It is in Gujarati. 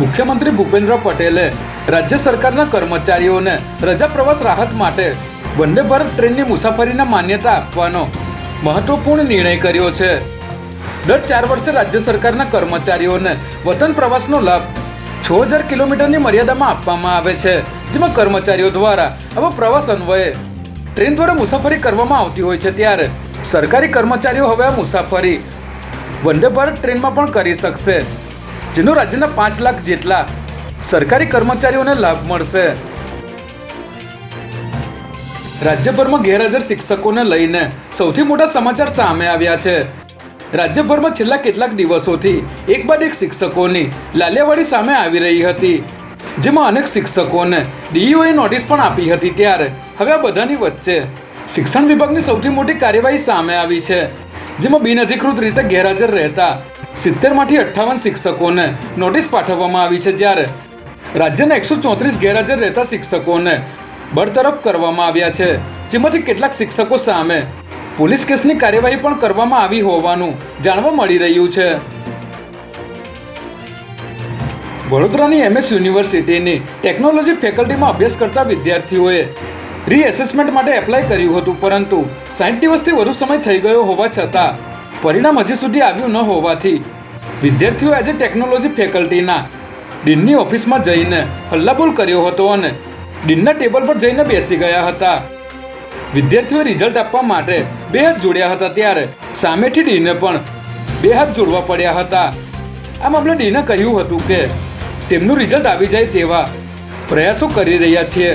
મુખ્યમંત્રી ભૂપેન્દ્ર પટેલે રાજ્ય સરકારના કર્મચારીઓને રજા પ્રવાસ રાહત માટે વંદે ભારત ટ્રેનની મુસાફરીને માન્યતા આપવાનો મહત્વપૂર્ણ નિર્ણય કર્યો છે. દર ચાર વર્ષે રાજ્ય સરકારના કર્મચારીઓને વતન પ્રવાસનો લાભ છ હજાર કિલોમીટરની મર્યાદામાં આપવામાં આવે છે, જેમાં કર્મચારીઓ દ્વારા આવા પ્રવાસ અન્વયે ટ્રેન દ્વારા મુસાફરી કરવામાં આવતી હોય છે ત્યારે સરકારી કર્મચારીઓ હવે આ મુસાફરી વંદે ભારત ટ્રેનમાં પણ કરી શકશે. જેનો રાજ્યના પાંચ લાખ જેટલા સરકારી કર્મચારીઓને લાભ મળશે. રાજ્યભરમાં ગેરહાજર શિક્ષકોને લઈને સૌથી મોટા સમાચાર સામે આવ્યા છે. રાજ્યભરમાં છેલ્લા કેટલાક દિવસોથી એક બાદ એક શિક્ષકોની લાલિયાવાડી સામે આવી રહી હતી, જેમાં અનેક શિક્ષકોને ડીઈઓએ નોટિસ પણ આપી હતી ત્યારે. હવે આ બધાની વચ્ચે શિક્ષણ વિભાગની સૌથી મોટી કાર્યવાહી સામે આવી છે, જેમાં બિનઅધિકૃત રીતે ગેરહાજર રહેતા સિત્તેરમાંથી અઠ્ઠાવન શિક્ષકોને નોટિસ પાઠવવામાં આવી છે જ્યારે રાજ્યના એકસો ચોત્રીસ ગેરહાજર રહેતા શિક્ષકોને બરતરફ કરવામાં આવ્યા છે. જેમાંથી કેટલાક શિક્ષકો સામે પોલીસ કેસની કાર્યવાહી પણ કરવામાં આવી હોવાનું જાણવા મળી રહ્યું છે. વડોદરાની એમએસ યુનિવર્સિટીની ટેકનોલોજી ફેકલ્ટીમાં અભ્યાસ કરતા વિદ્યાર્થીઓએ રીએસેસમેન્ટ માટે એપ્લાય કર્યું હતું, પરંતુ સાઠ દિવસથી વધુ સમય થઈ ગયો હોવા છતાં પરિણામ હજી સુધી આવ્યું ન હોવાથી વિદ્યાર્થીઓ આજે ટેકનોલોજી ફેકલ્ટીના ડીનની ઓફિસમાં જઈને હલ્લાબોલ કર્યો હતો અને ડીનના ટેબલ પર જઈને બેસી ગયા હતા. વિદ્યાર્થીઓએ રિઝલ્ટ આપવા માટે બે હાથ જોડ્યા હતા ત્યારે સામેથી ડીને પણ બે હાથ જોડવા પડ્યા હતા. આ મામલે ડીને કહ્યું હતું કે, તેમનું રિઝલ્ટ આવી જાય તેવા પ્રયાસો કરી રહ્યા છીએ.